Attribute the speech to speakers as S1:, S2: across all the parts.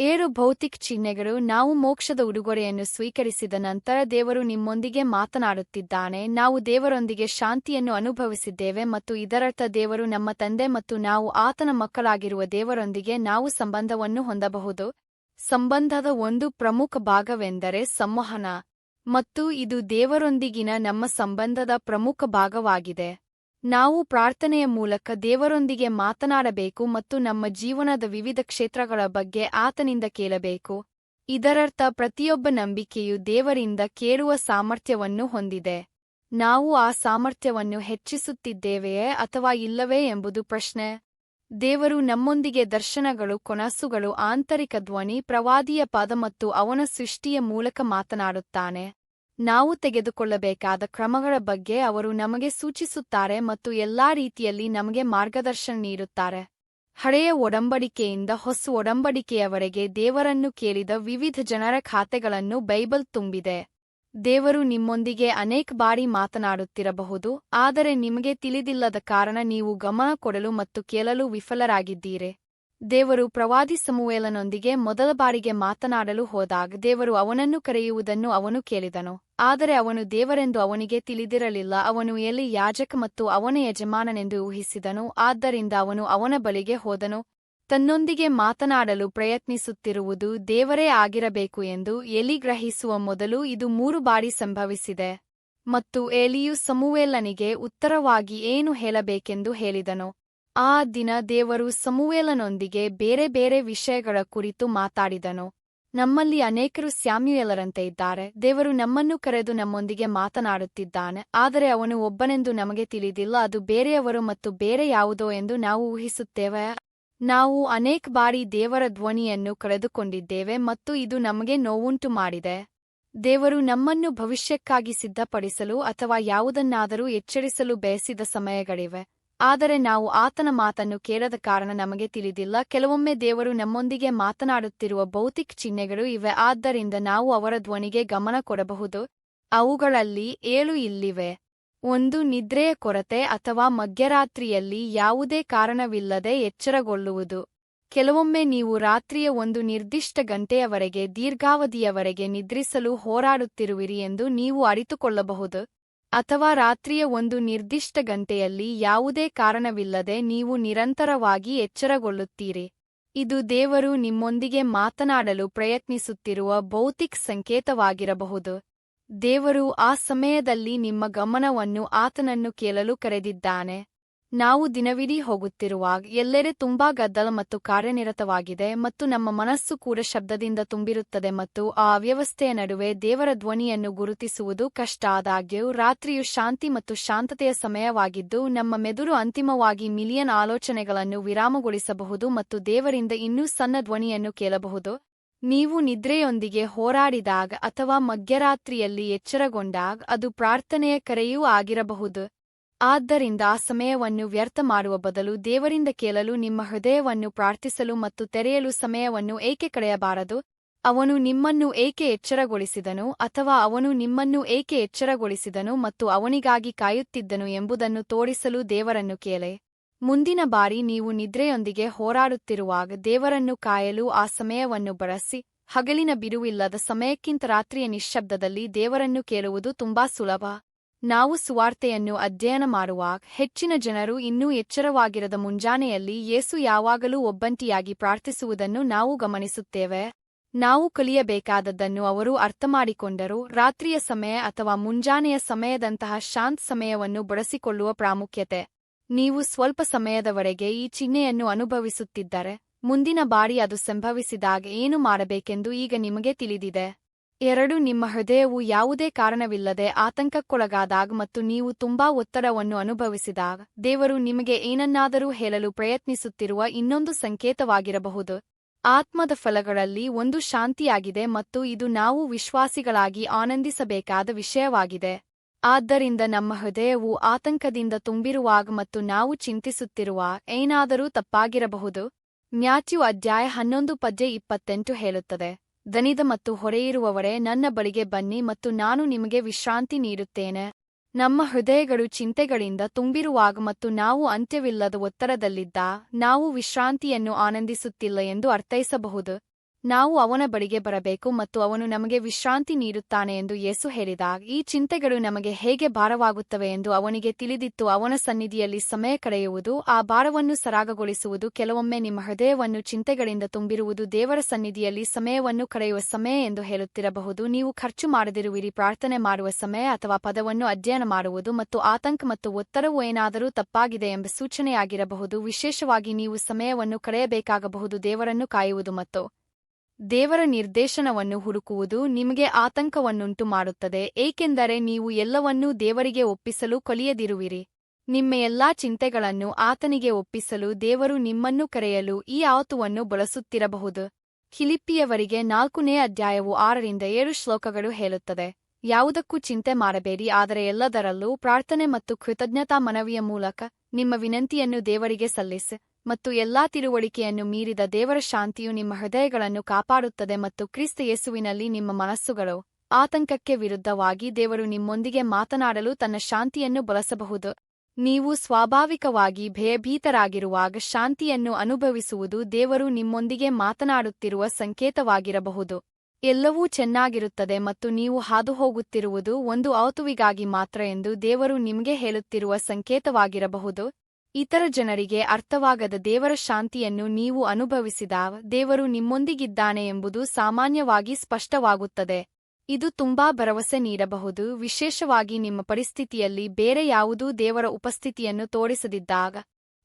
S1: ಏಳು ಭೌತಿಕ ಚಿಹ್ನೆಗಳು ನಾವು ಮೋಕ್ಷದ ಉಡುಗೊರೆಯನ್ನು ಸ್ವೀಕರಿಸಿದ ನಂತರ ದೇವರು ನಿಮ್ಮೊಂದಿಗೆ ಮಾತನಾಡುತ್ತಿದ್ದಾನೆ. ನಾವು ದೇವರೊಂದಿಗೆ ಶಾಂತಿಯನ್ನು ಅನುಭವಿಸಿದ್ದೇವೆ ಮತ್ತು ಇದರರ್ಥ ದೇವರು ನಮ್ಮ ತಂದೆ ಮತ್ತು ನಾವು ಆತನ ಮಕ್ಕಳಾಗಿರುವ ದೇವರೊಂದಿಗೆ ನಾವು ಸಂಬಂಧವನ್ನು ಹೊಂದಬಹುದು. ಸಂಬಂಧದ ಒಂದು ಪ್ರಮುಖ ಭಾಗವೆಂದರೆ ಸಂವಹನ. ಮತ್ತು ಇದು ದೇವರೊಂದಿಗಿನ ನಮ್ಮ ಸಂಬಂಧದ ಪ್ರಮುಖ ಭಾಗವಾಗಿದೆ. ನಾವು ಪ್ರಾರ್ಥನೆಯ ಮೂಲಕ ದೇವರೊಂದಿಗೆ ಮಾತನಾಡಬೇಕು ಮತ್ತು ನಮ್ಮ ಜೀವನದ ವಿವಿಧ ಕ್ಷೇತ್ರಗಳ ಬಗ್ಗೆ ಆತನಿಂದ ಕೇಳಬೇಕು. ಇದರರ್ಥ ಪ್ರತಿಯೊಬ್ಬ ನಂಬಿಕೆಯು ದೇವರಿಂದ ಕೇಳುವ ಸಾಮರ್ಥ್ಯವನ್ನು ಹೊಂದಿದೆ. ನಾವು ಆ ಸಾಮರ್ಥ್ಯವನ್ನು ಹೆಚ್ಚಿಸುತ್ತಿದ್ದೇವೆಯೇ ಅಥವಾ ಇಲ್ಲವೇ ಎಂಬುದು ಪ್ರಶ್ನೆ. ದೇವರು ನಮ್ಮೊಂದಿಗೆ ದರ್ಶನಗಳು, ಕೊನಸುಗಳು, ಆಂತರಿಕ ಧ್ವನಿ, ಪ್ರವಾದಿಯ ಪದ ಮತ್ತು ಅವನ ಸೃಷ್ಟಿಯ ಮೂಲಕ ಮಾತನಾಡುತ್ತಾನೆ. ನಾವು ತೆಗೆದುಕೊಳ್ಳಬೇಕಾದ ಕ್ರಮಗಳ ಬಗ್ಗೆ ಅವರು ನಮಗೆ ಸೂಚಿಸುತ್ತಾರೆ ಮತ್ತು ಎಲ್ಲಾ ರೀತಿಯಲ್ಲಿ ನಮಗೆ ಮಾರ್ಗದರ್ಶನ ನೀಡುತ್ತಾರೆ. ಹಳೆಯ ಒಡಂಬಡಿಕೆಯಿಂದ ಹೊಸ ಒಡಂಬಡಿಕೆಯವರೆಗೆ ದೇವರನ್ನು ಕೇಳಿದ ವಿವಿಧ ಜನರ ಖಾತೆಗಳನ್ನು ಬೈಬಲ್ ತುಂಬಿದೆ. ದೇವರು ನಿಮ್ಮೊಂದಿಗೆ ಅನೇಕ ಬಾರಿ ಮಾತನಾಡುತ್ತಿರಬಹುದು, ಆದರೆ ನಿಮಗೆ ತಿಳಿದಿಲ್ಲದ ಕಾರಣ ನೀವು ಗಮನ ಕೊಡಲು ಮತ್ತು ಕೇಳಲು ವಿಫಲರಾಗಿದ್ದೀರಿ. ದೇವರು ಪ್ರವಾದಿ ಸಮುವೇಲನೊಂದಿಗೆ ಮೊದಲ ಬಾರಿಗೆ ಮಾತನಾಡಲು ಹೋದಾಗ ದೇವರು ಅವನನ್ನು ಕರೆಯುವುದನ್ನು ಅವನು ಕೇಳಿದನು. ಆದರೆ ಅವನು ದೇವರೆಂದು ಅವನಿಗೆ ತಿಳಿದಿರಲಿಲ್ಲ. ಅವನು ಎಲ್ಲಿ ಯಾಜಕ ಮತ್ತು ಅವನ ಯಜಮಾನನೆಂದು ಊಹಿಸಿದನು. ಆದ್ದರಿಂದ ಅವನು ಅವನ ಬಳಿಗೆ ಹೋದನು. ತನ್ನೊಂದಿಗೆ ಮಾತನಾಡಲು ಪ್ರಯತ್ನಿಸುತ್ತಿರುವುದು ದೇವರೇ ಆಗಿರಬೇಕು ಎಂದು ಎಲಿ ಗ್ರಹಿಸುವ ಮೊದಲು ಇದು ಮೂರು ಬಾರಿ ಸಂಭವಿಸಿದೆ. ಮತ್ತು ಎಲಿಯು ಸಮುವೇಲನಿಗೆ ಉತ್ತರವಾಗಿ ಏನು ಹೇಳಬೇಕೆಂದು ಹೇಳಿದನು. ಆ ದಿನ ದೇವರು ಸಮುವೇಲನೊಂದಿಗೆ ಬೇರೆ ಬೇರೆ ವಿಷಯಗಳ ಕುರಿತು ಮಾತಾಡಿದನು. ನಮ್ಮಲ್ಲಿ ಅನೇಕರು ಸ್ಯಾಮ್ಯುಯಲರಂತೆ ಇದ್ದಾರೆ. ದೇವರು ನಮ್ಮನ್ನು ಕರೆದು ನಮ್ಮೊಂದಿಗೆ ಮಾತನಾಡುತ್ತಿದ್ದಾನೆ. ಆದರೆ ಅವನು ಒಬ್ಬನೆಂದು ನಮಗೆ ತಿಳಿದಿಲ್ಲ. ಅದು ಬೇರೆಯವರು ಮತ್ತು ಬೇರೆ ಯಾವುದೋ ಎಂದು ನಾವು ಊಹಿಸುತ್ತೇವೆ. ನಾವು ಅನೇಕ ಬಾರಿ ದೇವರ ಧ್ವನಿಯನ್ನು ಕರೆದುಕೊಂಡಿದ್ದೇವೆ ಮತ್ತು ಇದು ನಮಗೆ ನೋವುಂಟು ಮಾಡಿದೆ. ದೇವರು ನಮ್ಮನ್ನು ಭವಿಷ್ಯಕ್ಕಾಗಿ ಸಿದ್ಧಪಡಿಸಲು ಅಥವಾ ಯಾವುದನ್ನಾದರೂ ಎಚ್ಚರಿಸಲು ಬಯಸಿದ ಸಮಯಗಳಿವೆ. ಆದರೆ ನಾವು ಆತನ ಮಾತನ್ನು ಕೇಳದ ಕಾರಣ ನಮಗೆ ತಿಳಿದಿಲ್ಲ. ಕೆಲವೊಮ್ಮೆ ದೇವರು ನಮ್ಮೊಂದಿಗೆ ಮಾತನಾಡುತ್ತಿರುವ ಭೌತಿಕ ಚಿಹ್ನೆಗಳು ಇವೆ. ಆದ್ದರಿಂದ ನಾವು ಅವರ ಧ್ವನಿಗೆ ಗಮನ ಕೊಡಬಹುದು. ಅವುಗಳಲ್ಲಿ ಏಳು ಇಲ್ಲಿವೆ. ಒಂದು, ನಿದ್ರೆಯ ಕೊರತೆ ಅಥವಾ ಮಧ್ಯರಾತ್ರಿಯಲ್ಲಿ ಯಾವುದೇ ಕಾರಣವಿಲ್ಲದೆ ಎಚ್ಚರಗೊಳ್ಳುವುದು. ಕೆಲವೊಮ್ಮೆ ನೀವು ರಾತ್ರಿಯ ಒಂದು ನಿರ್ದಿಷ್ಟ ಗಂಟೆಯವರೆಗೆ, ದೀರ್ಘಾವಧಿಯವರೆಗೆ ನಿದ್ರಿಸಲು ಹೋರಾಡುತ್ತಿರುವಿರಿ ಎಂದು ನೀವು ಅರಿತುಕೊಳ್ಳಬಹುದು. ಅಥವಾ ರಾತ್ರಿಯ ಒಂದು ನಿರ್ದಿಷ್ಟ ಗಂಟೆಯಲ್ಲಿ ಯಾವುದೇ ಕಾರಣವಿಲ್ಲದೆ ನೀವು ನಿರಂತರವಾಗಿ ಎಚ್ಚರಗೊಳ್ಳುತ್ತೀರಿ. ಇದು ದೇವರು ನಿಮ್ಮೊಂದಿಗೆ ಮಾತನಾಡಲು ಪ್ರಯತ್ನಿಸುತ್ತಿರುವ ಭೌತಿಕ ಸಂಕೇತವಾಗಿರಬಹುದು. ದೇವರು ಆ ಸಮಯದಲ್ಲಿ ನಿಮ್ಮ ಗಮನವನ್ನು ಆತನನ್ನು ಕೇಳಲು ಕರೆದಿದ್ದಾನೆ. ನಾವು ದಿನವಿಡೀ ಹೋಗುತ್ತಿರುವಾಗ ಎಲ್ಲೆಡೆ ತುಂಬಾ ಗದ್ದಲ ಮತ್ತು ಕಾರ್ಯನಿರತವಾಗಿದೆ ಮತ್ತು ನಮ್ಮ ಮನಸ್ಸು ಕೂಡ ಶಬ್ದದಿಂದ ತುಂಬಿರುತ್ತದೆ ಮತ್ತು ಆ ಅವ್ಯವಸ್ಥೆಯ ನಡುವೆ ದೇವರ ಧ್ವನಿಯನ್ನು ಗುರುತಿಸುವುದು ಕಷ್ಟ. ಆದಾಗ್ಯೂ, ರಾತ್ರಿಯು ಶಾಂತಿ ಮತ್ತು ಶಾಂತತೆಯ ಸಮಯವಾಗಿದ್ದು, ನಮ್ಮ ಮೆದುರು ಅಂತಿಮವಾಗಿ ಮಿಲಿಯನ್ ಆಲೋಚನೆಗಳನ್ನು ವಿರಾಮಗೊಳಿಸಬಹುದು ಮತ್ತು ದೇವರಿಂದ ಇನ್ನೂ ಸಣ್ಣ ಧ್ವನಿಯನ್ನು ಕೇಳಬಹುದು. ನೀವು ನಿದ್ರೆಯೊಂದಿಗೆ ಹೋರಾಡಿದಾಗ ಅಥವಾ ಮಧ್ಯರಾತ್ರಿಯಲ್ಲಿ ಎಚ್ಚರಗೊಂಡಾಗ ಅದು ಪ್ರಾರ್ಥನೆಯ ಕರೆಯೂ ಆಗಿರಬಹುದು. ಆದ್ದರಿಂದ ಆ ಸಮಯವನ್ನು ವ್ಯರ್ಥ ಮಾಡುವ ಬದಲು ದೇವರಿಂದ ಕೇಳಲು ನಿಮ್ಮ ಹೃದಯವನ್ನು ಪ್ರಾರ್ಥಿಸಲು ಮತ್ತು ತೆರೆಯಲು ಸಮಯವನ್ನು ಏಕೆ ಕಳೆಯಬಾರದು? ಅವನು ನಿಮ್ಮನ್ನು ಏಕೆ ಎಚ್ಚರಗೊಳಿಸಿದನು ಅಥವಾ ಅವನು ನಿಮ್ಮನ್ನು ಏಕೆ ಎಚ್ಚರಗೊಳಿಸಿದನು ಮತ್ತು ಅವನಿಗಾಗಿ ಕಾಯುತ್ತಿದ್ದನು ಎಂಬುದನ್ನು ತೋರಿಸಲು ದೇವರನ್ನು ಕೇಳೆ. ಮುಂದಿನ ಬಾರಿ ನೀವು ನಿದ್ರೆಯೊಂದಿಗೆ ಹೋರಾಡುತ್ತಿರುವಾಗ ದೇವರನ್ನು ಕಾಯಲು ಆ ಸಮಯವನ್ನು ಬಳಸಿ. ಹಗಲಿನ ಬಿರುವಿಲ್ಲದ ಸಮಯಕ್ಕಿಂತ ರಾತ್ರಿಯ ನಿಶ್ಶಬ್ದದಲ್ಲಿ ದೇವರನ್ನು ಕೇಳುವುದು ತುಂಬಾ ಸುಲಭ. ನಾವು ಸುವಾರ್ತೆಯನ್ನು ಅಧ್ಯಯನ ಮಾಡುವ ಹೆಚ್ಚಿನ ಜನರು ಇನ್ನೂ ಎಚ್ಚರವಾಗಿರದ ಮುಂಜಾನೆಯಲ್ಲಿ ಯೇಸು ಯಾವಾಗಲೂ ಒಬ್ಬಂಟಿಯಾಗಿ ಪ್ರಾರ್ಥಿಸುವುದನ್ನು ನಾವು ಗಮನಿಸುತ್ತೇವೆ. ನಾವು ಕಲಿಯಬೇಕಾದದ್ದನ್ನು ಅವರು ಅರ್ಥಮಾಡಿಕೊಂಡರು. ರಾತ್ರಿಯ ಸಮಯ ಅಥವಾ ಮುಂಜಾನೆಯ ಸಮಯದಂತಹ ಶಾಂತ್ ಸಮಯವನ್ನು ಬಳಸಿಕೊಳ್ಳುವ ಪ್ರಾಮುಖ್ಯತೆ. ನೀವು ಸ್ವಲ್ಪ ಸಮಯದವರೆಗೆ ಈ ಚಿಹ್ನೆಯನ್ನು ಅನುಭವಿಸುತ್ತಿದ್ದರೆ, ಮುಂದಿನ ಬಾರಿ ಅದು ಸಂಭವಿಸಿದಾಗ ಏನು ಮಾಡಬೇಕೆಂದು ಈಗ ನಿಮಗೆ ತಿಳಿದಿದೆ. ಎರಡು, ನಿಮ್ಮ ಹೃದಯವು ಯಾವುದೇ ಕಾರಣವಿಲ್ಲದೆ ಆತಂಕಕ್ಕೊಳಗಾದಾಗ ಮತ್ತು ನೀವು ತುಂಬಾ ಒತ್ತಡವನ್ನು ಅನುಭವಿಸಿದಾಗ, ದೇವರು ನಿಮಗೆ ಏನನ್ನಾದರೂ ಹೇಳಲು ಪ್ರಯತ್ನಿಸುತ್ತಿರುವ ಇನ್ನೊಂದು ಸಂಕೇತವಾಗಿರಬಹುದು. ಆತ್ಮದ ಫಲಗಳಲ್ಲಿ ಒಂದು ಶಾಂತಿಯಾಗಿದೆ ಮತ್ತು ಇದು ನಾವು ವಿಶ್ವಾಸಿಗಳಾಗಿ ಆನಂದಿಸಬೇಕಾದ ವಿಷಯವಾಗಿದೆ. ಆದ್ದರಿಂದ ನಮ್ಮ ಹೃದಯವು ಆತಂಕದಿಂದ ತುಂಬಿರುವಾಗ ಮತ್ತು ನಾವು ಚಿಂತಿಸುತ್ತಿರುವ ಏನಾದರೂ ತಪ್ಪಾಗಿರಬಹುದು. ಮ್ಯಾಥ್ಯೂ ಅಧ್ಯಾಯ ಹನ್ನೊಂದು, ಪದ್ಯ ಇಪ್ಪತ್ತೆಂಟು ಹೇಳುತ್ತದೆ. ದನಿದ ಮತ್ತು ಹೊರೆಯಿರುವವರೇ ನನ್ನ ಬಳಿಗೆ ಬನ್ನಿ ಮತ್ತು ನಾನು ನಿಮಗೆ ವಿಶ್ರಾಂತಿ ನೀಡುತ್ತೇನೆ. ನಮ್ಮ ಹೃದಯಗಳು ಚಿಂತೆಗಳಿಂದ ತುಂಬಿರುವಾಗ ಮತ್ತು ನಾವು ಅಂತ್ಯವಿಲ್ಲದ ಒತ್ತಡದಲ್ಲಿದ್ದ, ನಾವು ವಿಶ್ರಾಂತಿಯನ್ನು ಆನಂದಿಸುತ್ತಿಲ್ಲ ಎಂದು ಅರ್ಥೈಸಬಹುದು. ನಾವು ಅವನ ಬಳಿಗೆ ಬರಬೇಕು ಮತ್ತು ಅವನು ನಮಗೆ ವಿಶ್ರಾಂತಿ ನೀಡುತ್ತಾನೆ ಎಂದು ಯೇಸು ಹೇಳಿದ. ಈ ಚಿಂತೆಗಳು ನಮಗೆ ಹೇಗೆ ಭಾರವಾಗುತ್ತವೆ ಎಂದು ಅವನಿಗೆ ತಿಳಿದಿತ್ತು. ಅವನ ಸನ್ನಿಧಿಯಲ್ಲಿ ಸಮಯ ಕಳೆಯುವುದು, ಆ ಭಾರವನ್ನು ಸರಾಗಗೊಳಿಸುವುದು, ಕೆಲವೊಮ್ಮೆ ನಿಮ್ಮ ಹೃದಯವನ್ನು ಚಿಂತೆಗಳಿಂದ ತುಂಬಿರುವುದು, ದೇವರ ಸನ್ನಿಧಿಯಲ್ಲಿ ಸಮಯವನ್ನು ಕಳೆಯುವ ಸಮಯ ಎಂದು ಹೇಳುತ್ತಿರಬಹುದು. ನೀವು ಖರ್ಚು ಮಾಡದಿರುವಿರಿ, ಪ್ರಾರ್ಥನೆ ಮಾಡುವ ಸಮಯ ಅಥವಾ ಪದವನ್ನು ಅಧ್ಯಯನ ಮಾಡುವುದು ಮತ್ತು ಆತಂಕ ಮತ್ತು ಒತ್ತಡವು ಏನಾದರೂ ತಪ್ಪಾಗಿದೆ ಎಂಬ ಸೂಚನೆಯಾಗಿರಬಹುದು. ವಿಶೇಷವಾಗಿ ನೀವು ಸಮಯವನ್ನು ಕಳೆಯಬೇಕಾಗಬಹುದು, ದೇವರನ್ನು ಕಾಯುವುದು ಮತ್ತು ದೇವರ ನಿರ್ದೇಶನವನ್ನು ಹುಡುಕುವುದು ನಿಮಗೆ ಆತಂಕವನ್ನುಂಟು ಮಾಡುತ್ತದೆ ಏಕೆಂದರೆ ನೀವು ಎಲ್ಲವನ್ನೂ ದೇವರಿಗೆ ಒಪ್ಪಿಸಲು ಕೊಲಿಯದಿರುವಿರಿ. ನಿಮ್ಮ ಎಲ್ಲಾ ಚಿಂತೆಗಳನ್ನು ಆತನಿಗೆ ಒಪ್ಪಿಸಲು ದೇವರು ನಿಮ್ಮನ್ನು ಕರೆಯಲು ಈ ಆತುವನ್ನು ಬಳಸುತ್ತಿರಬಹುದು. ಫಿಲಿಪ್ಪಿಯವರಿಗೆ ನಾಲ್ಕನೇ ಅಧ್ಯಾಯವು ಆರರಿಂದ ಏಳು ಶ್ಲೋಕಗಳು ಹೇಳುತ್ತದೆ, ಯಾವುದಕ್ಕೂ ಚಿಂತೆ ಮಾಡಬೇಡಿ, ಆದರೆ ಎಲ್ಲದರಲ್ಲೂ ಪ್ರಾರ್ಥನೆ ಮತ್ತು ಕೃತಜ್ಞತಾ ಮನವಿಯ ಮೂಲಕ ನಿಮ್ಮ ವಿನಂತಿಯನ್ನು ದೇವರಿಗೆ ಸಲ್ಲಿಸಿ. ಮತ್ತು ಎಲ್ಲಾ ತಿಳುವಳಿಕೆಯನ್ನು ಮೀರಿದ ದೇವರ ಶಾಂತಿಯು ನಿಮ್ಮ ಹೃದಯಗಳನ್ನು ಕಾಪಾಡುತ್ತದೆ ಮತ್ತು ಕ್ರಿಸ್ತ ಯೇಸುವಿನಲ್ಲಿ ನಿಮ್ಮ ಮನಸ್ಸುಗಳು ಆತಂಕಕ್ಕೆ ವಿರುದ್ಧವಾಗಿ ದೇವರು ನಿಮ್ಮೊಂದಿಗೆ ಮಾತನಾಡಲು ತನ್ನ ಶಾಂತಿಯನ್ನು ಬಳಸಬಹುದು. ನೀವು ಸ್ವಾಭಾವಿಕವಾಗಿ ಭಯಭೀತರಾಗಿರುವಾಗ ಶಾಂತಿಯನ್ನು ಅನುಭವಿಸುವುದು ದೇವರು ನಿಮ್ಮೊಂದಿಗೆ ಮಾತನಾಡುತ್ತಿರುವ ಸಂಕೇತವಾಗಿರಬಹುದು. ಎಲ್ಲವೂ ಚೆನ್ನಾಗಿರುತ್ತದೆ ಮತ್ತು ನೀವು ಹಾದುಹೋಗುತ್ತಿರುವುದು ಒಂದು ಆತುವಿಗಾಗಿ ಮಾತ್ರ ಎಂದು ದೇವರು ನಿಮಗೆ ಹೇಳುತ್ತಿರುವ ಸಂಕೇತವಾಗಿರಬಹುದು. ಇತರ ಜನರಿಗೆ ಅರ್ಥವಾಗದ ದೇವರ ಶಾಂತಿಯನ್ನು ನೀವು ಅನುಭವಿಸಿದ ದೇವರು ನಿಮ್ಮೊಂದಿಗಿದ್ದಾನೆ ಎಂಬುದು ಸಾಮಾನ್ಯವಾಗಿ ಸ್ಪಷ್ಟವಾಗುತ್ತದೆ. ಇದು ತುಂಬಾ ಭರವಸೆ ನೀಡಬಹುದು. ವಿಶೇಷವಾಗಿ ನಿಮ್ಮ ಪರಿಸ್ಥಿತಿಯಲ್ಲಿ ಬೇರೆ ಯಾವುದೂ ದೇವರ ಉಪಸ್ಥಿತಿಯನ್ನು ತೋರಿಸದಿದ್ದಾಗ.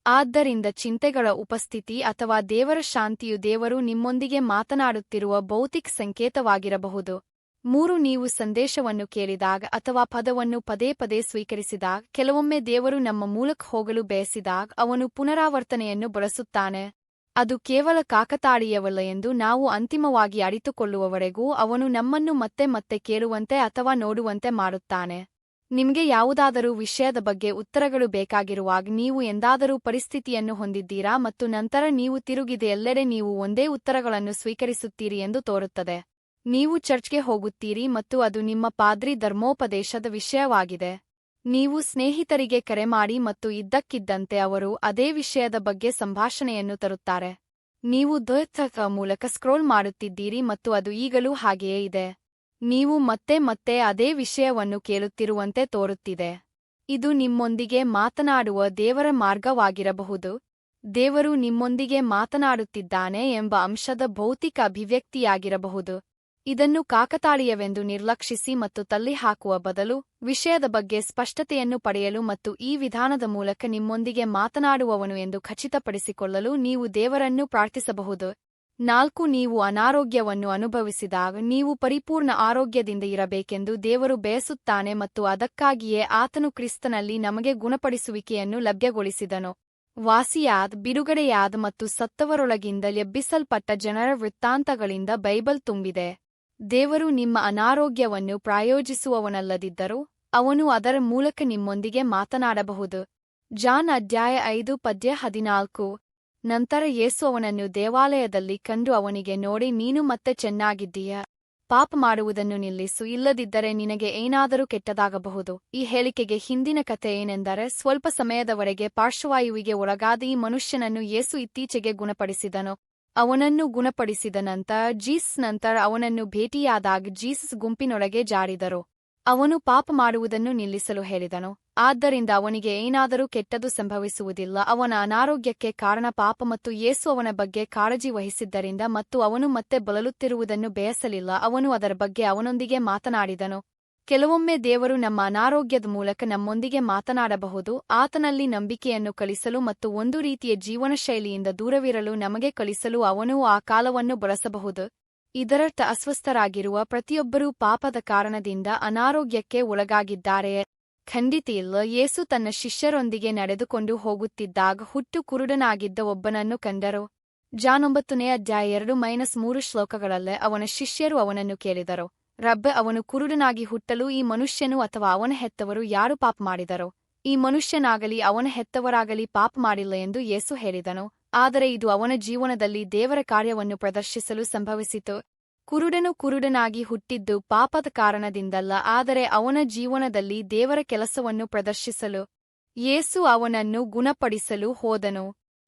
S1: ಆದ್ದರಿಂದ ಚಿಂತೆಗಳ ಉಪಸ್ಥಿತಿ ಅಥವಾ ದೇವರ ಶಾಂತಿಯು ದೇವರು ನಿಮ್ಮೊಂದಿಗೆ ಮಾತನಾಡುತ್ತಿರುವ ಭೌತಿಕ ಸಂಕೇತವಾಗಿರಬಹುದು. ಮೂರು ನೀವು ಸಂದೇಶವನ್ನು ಕೇಳಿದಾಗ ಅಥವಾ ಪದವನ್ನು ಪದೇ ಪದೇ ಸ್ವೀಕರಿಸಿದಾಗ, ಕೆಲವೊಮ್ಮೆ ದೇವರು ನಮ್ಮ ಮೂಲಕ ಹೋಗಲು ಬಯಸಿದಾಗ ಅವನು ಪುನರಾವರ್ತನೆಯನ್ನು ಬಳಸುತ್ತಾನೆ. ಅದು ಕೇವಲ ಕಾಕತಾಳೀಯವಲ್ಲ ಎಂದು ನಾವು ಅಂತಿಮವಾಗಿ ಅರಿತುಕೊಳ್ಳುವವರೆಗೂ ಅವನು ನಮ್ಮನ್ನು ಮತ್ತೆ ಮತ್ತೆ ಕೇಳುವಂತೆ ಅಥವಾ ನೋಡುವಂತೆ ಮಾಡುತ್ತಾನೆ. ನಿಮಗೆ ಯಾವುದಾದರೂ ವಿಷಯದ ಬಗ್ಗೆ ಉತ್ತರಗಳು ಬೇಕಾಗಿರುವಾಗ ನೀವು ಎಂದಾದರೂ ಪರಿಸ್ಥಿತಿಯನ್ನು ಹೊಂದಿದ್ದೀರಾ ಮತ್ತು ನಂತರ ನೀವು ತಿರುಗಿದೆ ಎಲ್ಲೆಡೆ ನೀವು ಒಂದೇ ಉತ್ತರಗಳನ್ನು ಸ್ವೀಕರಿಸುತ್ತೀರಿ ಎಂದು ತೋರುತ್ತದೆ. ನೀವು ಚರ್ಚ್ಗೆ ಹೋಗುತ್ತೀರಿ ಮತ್ತು ಅದು ನಿಮ್ಮ ಪಾದ್ರಿ ಧರ್ಮೋಪದೇಶದ ವಿಷಯವಾಗಿದೆ. ನೀವು ಸ್ನೇಹಿತರಿಗೆ ಕರೆ ಮಾಡಿ ಮತ್ತು ಇದ್ದಕ್ಕಿದ್ದಂತೆ ಅವರು ಅದೇ ವಿಷಯದ ಬಗ್ಗೆ ಸಂಭಾಷಣೆಯನ್ನು ತರುತ್ತಾರೆ. ನೀವು ದ್ವೈತಕ ಮೂಲಕ ಸ್ಕ್ರೋಲ್ ಮಾಡುತ್ತಿದ್ದೀರಿ ಮತ್ತು ಅದು ಈಗಲೂ ಹಾಗೆಯೇ ಇದೆ. ನೀವು ಮತ್ತೆ ಮತ್ತೆ ಅದೇ ವಿಷಯವನ್ನು ಕೇಳುತ್ತಿರುವಂತೆ ತೋರುತ್ತಿದೆ. ಇದು ನಿಮ್ಮೊಂದಿಗೆ ಮಾತನಾಡುವ ದೇವರ ಮಾರ್ಗವಾಗಿರಬಹುದು. ದೇವರು ನಿಮ್ಮೊಂದಿಗೆ ಮಾತನಾಡುತ್ತಿದ್ದಾನೆ ಎಂಬ ಅಂಶದ ಭೌತಿಕ ಅಭಿವ್ಯಕ್ತಿಯಾಗಿರಬಹುದು. ಇದನ್ನು ಕಾಕತಾಳೀಯವೆಂದು ನಿರ್ಲಕ್ಷಿಸಿ ಮತ್ತು ತಳ್ಳಿಹಾಕುವ ಬದಲು ವಿಷಯದ ಬಗ್ಗೆ ಸ್ಪಷ್ಟತೆಯನ್ನು ಪಡೆಯಲು ಮತ್ತು ಈ ವಿಧಾನದ ಮೂಲಕ ನಿಮ್ಮೊಂದಿಗೆ ಮಾತನಾಡುವವನು ಎಂದು ಖಚಿತಪಡಿಸಿಕೊಳ್ಳಲು ನೀವು ದೇವರನ್ನು ಪ್ರಾರ್ಥಿಸಬಹುದು. ನಾಲ್ಕು, ನೀವು ಅನಾರೋಗ್ಯವನ್ನು ಅನುಭವಿಸಿದಾಗ ನೀವು ಪರಿಪೂರ್ಣ ಆರೋಗ್ಯದಿಂದ ಇರಬೇಕೆಂದು ದೇವರು ಬಯಸುತ್ತಾನೆ ಮತ್ತು ಅದಕ್ಕಾಗಿಯೇ ಆತನು ಕ್ರಿಸ್ತನಲ್ಲಿ ನಮಗೆ ಗುಣಪಡಿಸುವಿಕೆಯನ್ನು ಲಭ್ಯಗೊಳಿಸಿದನು. ವಾಸಿಯಾದ್, ಬಿಡುಗಡೆಯಾದ್ ಮತ್ತು ಸತ್ತವರೊಳಗಿಂದ ಲೆಬ್ಬಿಸಲ್ಪಟ್ಟ ಜನರ ವೃತ್ತಾಂತಗಳಿಂದ ಬೈಬಲ್ ತುಂಬಿದೆ. ದೇವರು ನಿಮ್ಮ ಅನಾರೋಗ್ಯವನ್ನು ಪ್ರಾಯೋಜಿಸುವವನಲ್ಲದಿದ್ದರೂ ಅವನು ಅದರ ಮೂಲಕ ನಿಮ್ಮೊಂದಿಗೆ ಮಾತನಾಡಬಹುದು. ಜಾನ್ ಅಧ್ಯಾಯ ಐದು, ಪದ್ಯ ಹದಿನಾಲ್ಕು. ನಂತರ ಯೇಸು ಅವನನ್ನು ದೇವಾಲಯದಲ್ಲಿ ಕಂಡು ಅವನಿಗೆ, ನೋಡಿ, ನೀನು ಮತ್ತೆ ಚೆನ್ನಾಗಿದ್ದೀಯ. ಪಾಪ ಮಾಡುವುದನ್ನು ನಿಲ್ಲಿಸು. ಇಲ್ಲದಿದ್ದರೆ ನಿನಗೆ ಏನಾದರೂ ಕೆಟ್ಟದಾಗಬಹುದು. ಈ ಹೇಳಿಕೆಗೆ ಹಿಂದಿನ ಕಥೆ ಏನೆಂದರೆ, ಸ್ವಲ್ಪ ಸಮಯದವರೆಗೆ ಪಾರ್ಶ್ವವಾಯುವಿಗೆ ಒಳಗಾದ ಈ ಮನುಷ್ಯನನ್ನು ಯೇಸು ಇತ್ತೀಚೆಗೆ ಗುಣಪಡಿಸಿದನು. ಅವನನ್ನು ಗುಣಪಡಿಸಿದ ನಂತರ ಜೀಸ್ ನಂತರ ಅವನನ್ನು ಭೇಟಿಯಾದಾಗ ಜೀಸಸ್ ಗುಂಪಿನೊಳಗೆ ಜಾರಿದರು. ಅವನು ಪಾಪ ಮಾಡುವುದನ್ನು ನಿಲ್ಲಿಸಲು ಹೇಳಿದನು. ಆದ್ದರಿಂದ ಅವನಿಗೆ ಏನಾದರೂ ಕೆಟ್ಟದು ಸಂಭವಿಸುವುದಿಲ್ಲ. ಅವನ ಅನಾರೋಗ್ಯಕ್ಕೆ ಕಾರಣ ಪಾಪ ಮತ್ತು ಯೇಸು ಅವನ ಬಗ್ಗೆ ಕಾಳಜಿ ವಹಿಸಿದ್ದರಿಂದ ಮತ್ತು ಅವನು ಮತ್ತೆ ಬಳಲುತ್ತಿರುವುದನ್ನು ಬಯಸಲಿಲ್ಲ ಅವನು ಅದರ ಬಗ್ಗೆ ಅವನೊಂದಿಗೆ ಮಾತನಾಡಿದನು. ಕೆಲವೊಮ್ಮೆ ದೇವರು ನಮ್ಮ ಅನಾರೋಗ್ಯದ ಮೂಲಕ ನಮ್ಮೊಂದಿಗೆ ಮಾತನಾಡಬಹುದು, ಆತನಲ್ಲಿ ನಂಬಿಕೆಯನ್ನು ಕಲಿಸಲು ಮತ್ತು ಒಂದು ರೀತಿಯ ಜೀವನಶೈಲಿಯಿಂದ ದೂರವಿರಲು ನಮಗೆ ಕಲಿಸಲು ಅವನು ಆ ಕಾಲವನ್ನು ಬಳಸಬಹುದು. ಇದರರ್ಥ ಅಸ್ವಸ್ಥರಾಗಿರುವ ಪ್ರತಿಯೊಬ್ಬರೂ ಪಾಪದ ಕಾರಣದಿಂದ ಅನಾರೋಗ್ಯಕ್ಕೆ ಒಳಗಾಗಿದ್ದಾರೆ. ಖಂಡಿತ ಇಲ್ಲ ಯೇಸು ತನ್ನ ಶಿಷ್ಯರೊಂದಿಗೆ ನಡೆದುಕೊಂಡು ಹೋಗುತ್ತಿದ್ದಾಗ ಹುಟ್ಟು ಕುರುಡನಾಗಿದ್ದ ಒಬ್ಬನನ್ನು ಕಂಡರು. ಜಾನೊಂಬತ್ತನೇ ಅಧ್ಯಾಯ ಎರಡು ಮೈನಸ್ ಮೂರು ಶ್ಲೋಕಗಳಲ್ಲೇ ಅವನ ಶಿಷ್ಯರು ಅವನನ್ನು ಕೇಳಿದರು. ರಬ್ಬೆ ಅವನು ಕುರುಡನಾಗಿ ಹುಟ್ಟಲು ಈ ಮನುಷ್ಯನು ಅಥವಾ ಅವನ ಹೆತ್ತವರು ಯಾರು ಪಾಪ ಮಾಡಿದರೋ, ಈ ಮನುಷ್ಯನಾಗಲಿ ಅವನ ಹೆತ್ತವರಾಗಲಿ ಪಾಪ ಮಾಡಿಲ್ಲ ಎಂದು ಯೇಸು ಹೇಳಿದನು. ಆದರೆ ಇದು ಅವನ ಜೀವನದಲ್ಲಿ ದೇವರ ಕಾರ್ಯವನ್ನು ಪ್ರದರ್ಶಿಸಲು ಸಂಭವಿಸಿತು. ಕುರುಡನು ಕುರುಡನಾಗಿ ಹುಟ್ಟಿದ್ದು ಪಾಪದ ಕಾರಣದಿಂದಲ್ಲ, ಆದರೆ ಅವನ ಜೀವನದಲ್ಲಿ ದೇವರ ಕೆಲಸವನ್ನು ಪ್ರದರ್ಶಿಸಲು. ಯೇಸು ಅವನನ್ನು ಗುಣಪಡಿಸಲು ಹೋದನು.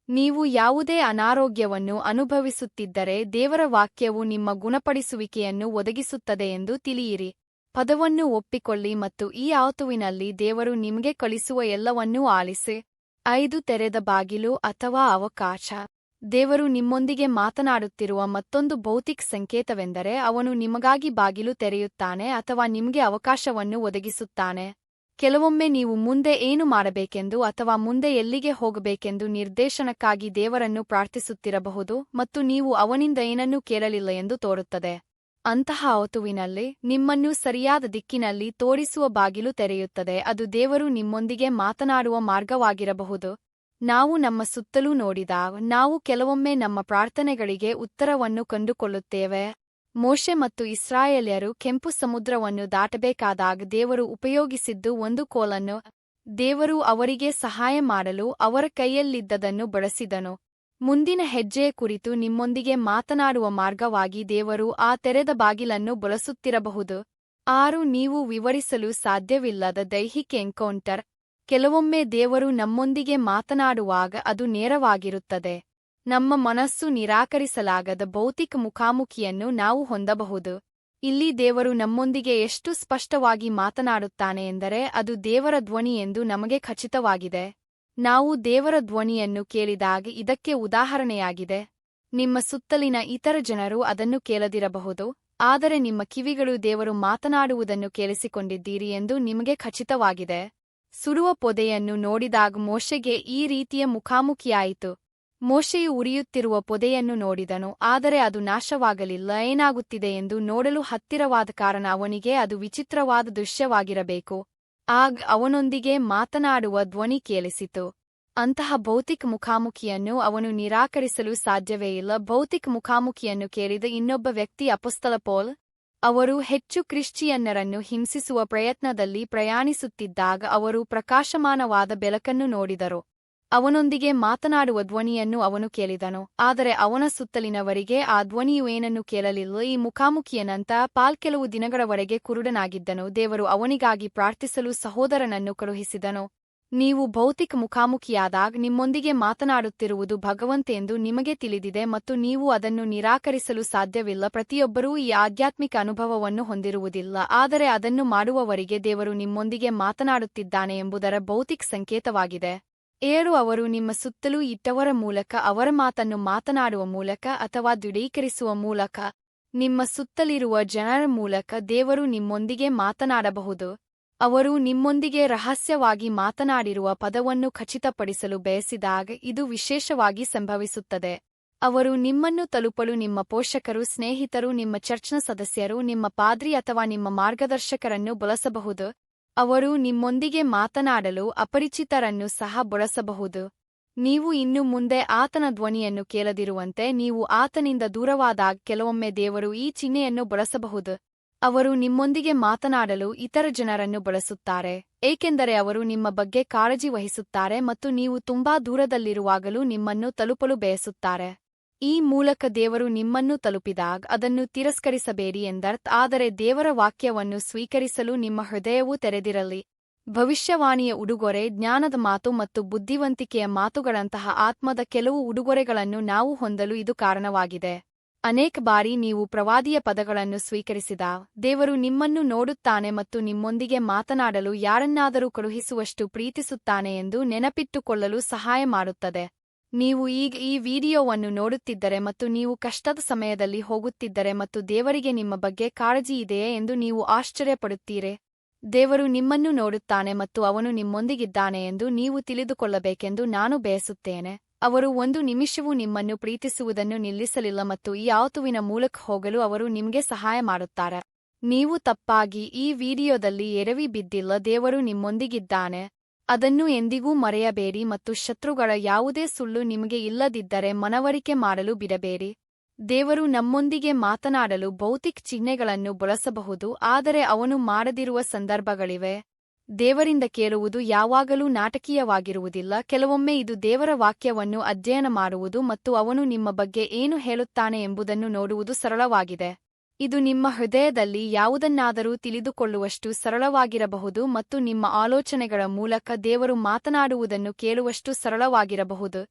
S1: ನೀವು ಯಾವುದೇ ಅನಾರೋಗ್ಯವನ್ನು ಅನುಭವಿಸುತ್ತಿದ್ದರೆ ದೇವರ ವಾಕ್ಯವು ನಿಮ್ಮ ಗುಣಪಡಿಸುವಿಕೆಯನ್ನು ಒದಗಿಸುತ್ತದೆ ಎಂದು ತಿಳಿಯಿರಿ. ಪದವನ್ನು ಒಪ್ಪಿಕೊಳ್ಳಿ ಮತ್ತು ಈ ಆತುವಿನಲ್ಲಿ ದೇವರು ನಿಮಗೆ ಕಳಿಸುವ ಎಲ್ಲವನ್ನೂ ಆಲಿಸಿ. ಐದು ತೆರೆದ ಬಾಗಿಲು ಅಥವಾ ಅವಕಾಶ. ದೇವರು ನಿಮ್ಮೊಂದಿಗೆ ಮಾತನಾಡುತ್ತಿರುವ ಮತ್ತೊಂದು ಭೌತಿಕ ಸಂಕೇತವೆಂದರೆ ಅವನು ನಿಮಗಾಗಿ ಬಾಗಿಲು ತೆರೆಯುತ್ತಾನೆ ಅಥವಾ ನಿಮಗೆ ಅವಕಾಶವನ್ನು ಒದಗಿಸುತ್ತಾನೆ. ಕೆಲವೊಮ್ಮೆ ನೀವು ಮುಂದೆ ಏನು ಮಾಡಬೇಕೆಂದು ಅಥವಾ ಮುಂದೆ ಎಲ್ಲಿಗೆ ಹೋಗಬೇಕೆಂದು ನಿರ್ದೇಶನಕ್ಕಾಗಿ ದೇವರನ್ನು ಪ್ರಾರ್ಥಿಸುತ್ತಿರಬಹುದು ಮತ್ತು ನೀವು ಅವನಿಂದ ಏನನ್ನೂ ಕೇಳಲಿಲ್ಲ ಎಂದು ತೋರುತ್ತದೆ. ಅಂತಹ ಅವತುವಿನಲ್ಲಿ ನಿಮ್ಮನ್ನು ಸರಿಯಾದ ದಿಕ್ಕಿನಲ್ಲಿ ತೋರಿಸುವ ಬಾಗಿಲು ತೆರೆಯುತ್ತದೆ. ಅದು ದೇವರು ನಿಮ್ಮೊಂದಿಗೆ ಮಾತನಾಡುವ ಮಾರ್ಗವಾಗಿರಬಹುದು. ನಾವು ನಮ್ಮ ಸುತ್ತಲೂ ನೋಡಿದ ನಾವು ಕೆಲವೊಮ್ಮೆ ನಮ್ಮ ಪ್ರಾರ್ಥನೆಗಳಿಗೆ ಉತ್ತರವನ್ನು ಕಂಡುಕೊಳ್ಳುತ್ತೇವೆ. ಮೋಶೆ ಮತ್ತು ಇಸ್ರಾಯೇಲ್ಯರು ಕೆಂಪು ಸಮುದ್ರವನ್ನು ದಾಟಬೇಕಾದಾಗ ದೇವರು ಉಪಯೋಗಿಸಿದ್ದು ಒಂದು ಕೋಲನ್ನು, ದೇವರು ಅವರಿಗೆ ಸಹಾಯ ಮಾಡಲು ಅವರ ಕೈಯಲ್ಲಿದ್ದದನ್ನು ಬಳಸಿದನು. ಮುಂದಿನ ಹೆಜ್ಜೆಯ ಕುರಿತು ನಿಮ್ಮೊಂದಿಗೆ ಮಾತನಾಡುವ ಮಾರ್ಗವಾಗಿ ದೇವರು ಆ ತೆರೆದ ಬಾಗಿಲನ್ನು ಬಳಸುತ್ತಿರಬಹುದು. ಆರು, ನೀವು ವಿವರಿಸಲು ಸಾಧ್ಯವಿಲ್ಲದ ದೈಹಿಕ ಎನ್ಕೌಂಟರ್. ಕೆಲವೊಮ್ಮೆ ದೇವರು ನಮ್ಮೊಂದಿಗೆ ಮಾತನಾಡುವಾಗ ಅದು ನೇರವಾಗಿರುತ್ತದೆ. ನಮ್ಮ ಮನಸ್ಸು ನಿರಾಕರಿಸಲಾಗದ ಭೌತಿಕ ಮುಖಾಮುಖಿಯನ್ನು ನಾವು ಹೊಂದಬಹುದು. ಇಲ್ಲಿ ದೇವರು ನಮ್ಮೊಂದಿಗೆ ಎಷ್ಟು ಸ್ಪಷ್ಟವಾಗಿ ಮಾತನಾಡುತ್ತಾನೆ ಎಂದರೆ ಅದು ದೇವರ ಧ್ವನಿ ಎಂದು ನಮಗೆ ಖಚಿತವಾಗಿದೆ. ನಾವು ದೇವರ ಧ್ವನಿಯನ್ನು ಕೇಳಿದಾಗ ಇದಕ್ಕೆ ಉದಾಹರಣೆಯಾಗಿದೆ. ನಿಮ್ಮ ಸುತ್ತಲಿನ ಇತರ ಜನರು ಅದನ್ನು ಕೇಳದಿರಬಹುದು, ಆದರೆ ನಿಮ್ಮ ಕಿವಿಗಳು ದೇವರು ಮಾತನಾಡುವುದನ್ನು ಕೇಳಿಸಿಕೊಂಡಿದ್ದೀರಿ ಎಂದು ನಿಮಗೆ ಖಚಿತವಾಗಿದೆ. ಸುಡುವ ಪೊದೆಯನ್ನು ನೋಡಿದಾಗ ಮೋಶೆಗೆ ಈ ರೀತಿಯ ಮುಖಾಮುಖಿಯಾಯಿತು. ಮೋಶೆಯು ಉರಿಯುತ್ತಿರುವ ಪೊದೆಯನ್ನು ನೋಡಿದನು, ಆದರೆ ಅದು ನಾಶವಾಗಲಿಲ್ಲ, ಏನಾಗುತ್ತಿದೆ ಎಂದು ನೋಡಲು ಹತ್ತಿರವಾದ ಕಾರಣ ಅವನಿಗೆ ಅದು ವಿಚಿತ್ರವಾದ ದೃಶ್ಯವಾಗಿರಬೇಕು. ಆಗ ಅವನೊಂದಿಗೆ ಮಾತನಾಡುವ ಧ್ವನಿ ಕೇಳಿಸಿತು. ಅಂತಹ ಭೌತಿಕ ಮುಖಾಮುಖಿಯನ್ನು ಅವನು ನಿರಾಕರಿಸಲು ಸಾಧ್ಯವೇ ಇಲ್ಲ. ಭೌತಿಕ ಮುಖಾಮುಖಿಯನ್ನು ಕೇಳಿದ ಇನ್ನೊಬ್ಬ ವ್ಯಕ್ತಿ ಅಪುಸ್ತಲ ಪೋಲ್, ಅವರು ಹೆಚ್ಚು ಕ್ರಿಶ್ಚಿಯನ್ನರನ್ನು ಹಿಂಸಿಸುವ ಪ್ರಯತ್ನದಲ್ಲಿ ಪ್ರಯಾಣಿಸುತ್ತಿದ್ದಾಗ ಅವರು ಪ್ರಕಾಶಮಾನವಾದ ಬೆಳಕನ್ನು ನೋಡಿದರು. ಅವನೊಂದಿಗೆ ಮಾತನಾಡುವ ಧ್ವನಿಯನ್ನು ಅವನು ಕೇಳಿದನು. ಆದರೆ ಅವನ ಸುತ್ತಲಿನವರಿಗೆ ಆ ಧ್ವನಿಯು ಏನನ್ನು ಕೇಳಲಿಲ್ಲ. ಈ ಮುಖಾಮುಖಿಯನಂತ ಪಾಲ್ ಕೆಲವು ದಿನಗಳವರೆಗೆ ಕುರುಡನಾಗಿದ್ದನು. ದೇವರು ಅವನಿಗಾಗಿ ಪ್ರಾರ್ಥಿಸಲು ಸಹೋದರನನ್ನು ಕಳುಹಿಸಿದನು. ನೀವು ಭೌತಿಕ ಮುಖಾಮುಖಿಯಾದಾಗ ನಿಮ್ಮೊಂದಿಗೆ ಮಾತನಾಡುತ್ತಿರುವುದು ಭಗವಂತೆಂದು ನಿಮಗೆ ತಿಳಿದಿದೆ ಮತ್ತು ನೀವು ಅದನ್ನು ನಿರಾಕರಿಸಲು ಸಾಧ್ಯವಿಲ್ಲ. ಪ್ರತಿಯೊಬ್ಬರೂ ಈ ಆಧ್ಯಾತ್ಮಿಕ ಅನುಭವವನ್ನು ಹೊಂದಿರುವುದಿಲ್ಲ. ಆದರೆ ಅದನ್ನು ಮಾಡುವವರಿಗೆ ದೇವರು ನಿಮ್ಮೊಂದಿಗೆ ಮಾತನಾಡುತ್ತಿದ್ದಾನೆ ಎಂಬುದರ ಭೌತಿಕ ಸಂಕೇತವಾಗಿದೆ. ಏರು ಅವರು ನಿಮ್ಮ ಸುತ್ತಲೂ ಇಟ್ಟವರ ಮೂಲಕ, ಅವರ ಮಾತನ್ನು ಮಾತನಾಡುವ ಮೂಲಕ ಅಥವಾ ದೃಢೀಕರಿಸುವ ಮೂಲಕ, ನಿಮ್ಮ ಸುತ್ತಲಿರುವ ಜನರ ಮೂಲಕ ದೇವರು ನಿಮ್ಮೊಂದಿಗೆ ಮಾತನಾಡಬಹುದು. ಅವರು ನಿಮ್ಮೊಂದಿಗೆ ರಹಸ್ಯವಾಗಿ ಮಾತನಾಡಿರುವ ಪದವನ್ನು ಖಚಿತಪಡಿಸಲು ಬಯಸಿದಾಗ ಇದು ವಿಶೇಷವಾಗಿ ಸಂಭವಿಸುತ್ತದೆ. ಅವರು ನಿಮ್ಮನ್ನು ತಲುಪಲು ನಿಮ್ಮ ಪೋಷಕರು, ಸ್ನೇಹಿತರು, ನಿಮ್ಮ ಚರ್ಚ್ನ ಸದಸ್ಯರು, ನಿಮ್ಮ ಪಾದ್ರಿ ಅಥವಾ ನಿಮ್ಮ ಮಾರ್ಗದರ್ಶಕರನ್ನು ಬಳಸಬಹುದು. ಅವರು ನಿಮ್ಮೊಂದಿಗೆ ಮಾತನಾಡಲು ಅಪರಿಚಿತರನ್ನು ಸಹ ಬಳಸಬಹುದು. ನೀವು ಇನ್ನು ಮುಂದೆ ಆತನ ಧ್ವನಿಯನ್ನು ಕೇಳದಿರುವಂತೆ ನೀವು ಆತನಿಂದ ದೂರವಾದಾಗ ಕೆಲವೊಮ್ಮೆ ದೇವರು ಈ ಚಿಹ್ನೆಯನ್ನು ಬಳಸಬಹುದು. ಅವರು ನಿಮ್ಮೊಂದಿಗೆ ಮಾತನಾಡಲು ಇತರ ಜನರನ್ನು ಬಳಸುತ್ತಾರೆ, ಏಕೆಂದರೆ ಅವರು ನಿಮ್ಮ ಬಗ್ಗೆ ಕಾಳಜಿ ವಹಿಸುತ್ತಾರೆ ಮತ್ತು ನೀವು ತುಂಬಾ ದೂರದಲ್ಲಿರುವಾಗಲೂ ನಿಮ್ಮನ್ನು ತಲುಪಲು ಬಯಸುತ್ತಾರೆ. ಈ ಮೂಲಕ ದೇವರು ನಿಮ್ಮನ್ನು ತಲುಪಿದಾಗ ಅದನ್ನು ತಿರಸ್ಕರಿಸಬೇಡಿ ಎಂದರ್ಥ, ಆದರೆ ದೇವರ ವಾಕ್ಯವನ್ನು ಸ್ವೀಕರಿಸಲು ನಿಮ್ಮ ಹೃದಯವೂ ತೆರೆದಿರಲಿ. ಭವಿಷ್ಯವಾಣಿಯ ಉಡುಗೊರೆ, ಜ್ಞಾನದ ಮಾತು ಮತ್ತು ಬುದ್ಧಿವಂತಿಕೆಯ ಮಾತುಗಳಂತಹ ಆತ್ಮದ ಕೆಲವು ಉಡುಗೊರೆಗಳನ್ನು ನಾವು ಹೊಂದಲು ಇದು ಕಾರಣವಾಗಿದೆ. ಅನೇಕ ಬಾರಿ ನೀವು ಪ್ರವಾದಿಯ ಪದಗಳನ್ನು ಸ್ವೀಕರಿಸಿದ ದೇವರು ನಿಮ್ಮನ್ನು ನೋಡುತ್ತಾನೆ ಮತ್ತು ನಿಮ್ಮೊಂದಿಗೆ ಮಾತನಾಡಲು ಯಾರನ್ನಾದರೂ ಕಳುಹಿಸುವಷ್ಟು ಪ್ರೀತಿಸುತ್ತಾನೆ ಎಂದು ನೆನಪಿಟ್ಟುಕೊಳ್ಳಲು ಸಹಾಯ ಮಾಡುತ್ತದೆ. ನೀವು ಈಗ ಈ ವಿಡಿಯೋವನ್ನು ನೋಡುತ್ತಿದ್ದರೆ ಮತ್ತು ನೀವು ಕಷ್ಟದ ಸಮಯದಲ್ಲಿ ಹೋಗುತ್ತಿದ್ದರೆ ಮತ್ತು ದೇವರಿಗೆ ನಿಮ್ಮ ಬಗ್ಗೆ ಕಾಳಜಿ ಇದೆಯೇ ಎಂದು ನೀವು ಆಶ್ಚರ್ಯಪಡುತ್ತೀರೆ. ದೇವರು ನಿಮ್ಮನ್ನು ನೋಡುತ್ತಾನೆ ಮತ್ತು ಅವನು ನಿಮ್ಮೊಂದಿಗಿದ್ದಾನೆ ಎಂದು ನೀವು ತಿಳಿದುಕೊಳ್ಳಬೇಕೆಂದು ನಾನು ಬಯಸುತ್ತೇನೆ. ಅವರು ಒಂದು ನಿಮಿಷವೂ ನಿಮ್ಮನ್ನು ಪ್ರೀತಿಸುವುದನ್ನು ನಿಲ್ಲಿಸಲಿಲ್ಲ ಮತ್ತು ಈ ಆತುವಿನ ಮೂಲಕ ಹೋಗಲು ಅವರು ನಿಮಗೆ ಸಹಾಯ ಮಾಡುತ್ತಾರೆ. ನೀವು ತಪ್ಪಾಗಿ ಈ ವಿಡಿಯೋದಲ್ಲಿ ಎರವಿ ಬಿದ್ದಿಲ್ಲ, ದೇವರು ನಿಮ್ಮೊಂದಿಗಿದ್ದಾನೆ. ಅದನ್ನು ಎಂದಿಗೂ ಮರೆಯಬೇಡಿ ಮತ್ತು ಶತ್ರುಗಳ ಯಾವುದೇ ಸುಳ್ಳು ನಿಮಗೆ ಇಲ್ಲದಿದ್ದರೆ ಮನವರಿಕೆ ಮಾಡಲು ಬಿಡಬೇಡಿ. ದೇವರು ನಮ್ಮೊಂದಿಗೆ ಮಾತನಾಡಲು ಭೌತಿಕ ಚಿಹ್ನೆಗಳನ್ನು ಬಳಸಬಹುದು, ಆದರೆ ಅವನು ಮಾಡದಿರುವ ಸಂದರ್ಭಗಳಿವೆ. ದೇವರಿಂದ ಕೇಳುವುದು ಯಾವಾಗಲೂ ನಾಟಕೀಯವಾಗಿರುವುದಿಲ್ಲ. ಕೆಲವೊಮ್ಮೆ ಇದು ದೇವರ ವಾಕ್ಯವನ್ನು ಅಧ್ಯಯನ ಮಾಡುವುದು ಮತ್ತು ಅವನು ನಿಮ್ಮ ಬಗ್ಗೆ ಏನು ಹೇಳುತ್ತಾನೆ ಎಂಬುದನ್ನು ನೋಡುವುದು ಸರಳವಾಗಿದೆ. ಇದು ನಿಮ್ಮ ಹೃದಯದಲ್ಲಿ ಯಾವುದನ್ನಾದರೂ ತಿಳಿದುಕೊಳ್ಳುವಷ್ಟು ಸರಳವಾಗಿರಬಹುದು ಮತ್ತು ನಿಮ್ಮ ಆಲೋಚನೆಗಳ ಮೂಲಕ ದೇವರು ಮಾತನಾಡುವುದನ್ನು ಕೇಳುವಷ್ಟು ಸರಳವಾಗಿರಬಹುದು.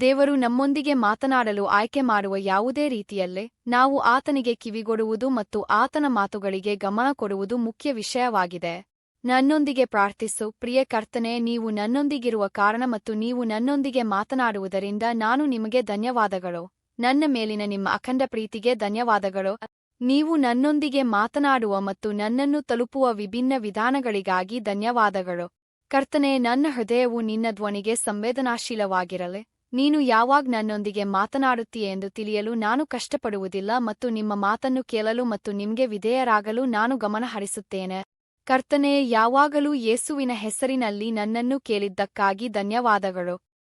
S1: ದೇವರು ನಮ್ಮೊಂದಿಗೆ ಮಾತನಾಡಲು ಆಯ್ಕೆ ಮಾಡುವ ಯಾವುದೇ ರೀತಿಯಲ್ಲೇ ನಾವು ಆತನಿಗೆ ಕಿವಿಗೊಡುವುದು ಮತ್ತು ಆತನ ಮಾತುಗಳಿಗೆ ಗಮನ ಕೊಡುವುದು ಮುಖ್ಯ ವಿಷಯವಾಗಿದೆ. ನನ್ನೊಂದಿಗೆ ಪ್ರಾರ್ಥಿಸು, ಪ್ರಿಯ ಕರ್ತನೆ, ನೀವು ನನ್ನೊಂದಿಗಿರುವ ಕಾರಣ ಮತ್ತು ನೀವು ನನ್ನೊಂದಿಗೆ ಮಾತನಾಡುವುದರಿಂದ ನಾನು ನಿಮಗೆ ಧನ್ಯವಾದಗಳು. ನನ್ನ ಮೇಲಿನ ನಿಮ್ಮ ಅಖಂಡ ಪ್ರೀತಿಗೆ ಧನ್ಯವಾದಗಳು. ನೀವು ನನ್ನೊಂದಿಗೆ ಮಾತನಾಡುವ ಮತ್ತು ನನ್ನನ್ನು ತಲುಪುವ ವಿಭಿನ್ನ ವಿಧಾನಗಳಿಗಾಗಿ ಧನ್ಯವಾದಗಳು. ಕರ್ತನೆ, ನನ್ನ ಹೃದಯವು ನಿನ್ನ ಧ್ವನಿಗೆ ಸಂವೇದನಾಶೀಲವಾಗಿರಲೆ. ನೀನು ಯಾವಾಗ ನನ್ನೊಂದಿಗೆ ಮಾತನಾಡುತ್ತೀಯೆ ಎಂದು ತಿಳಿಯಲು ನಾನು ಕಷ್ಟಪಡುವುದಿಲ್ಲ ಮತ್ತು ನಿಮ್ಮ ಮಾತನ್ನು ಕೇಳಲು ಮತ್ತು ನಿಮ್ಗೆ ವಿಧೇಯರಾಗಲು ನಾನು ಗಮನ ಹರಿಸುತ್ತೇನೆ ಕರ್ತನೆ, ಯಾವಾಗಲೂ ಯೇಸುವಿನ ಹೆಸರಿನಲ್ಲಿ ನನ್ನನ್ನು ಕೇಳಿದ್ದಕ್ಕಾಗಿ ಧನ್ಯವಾದಗಳು.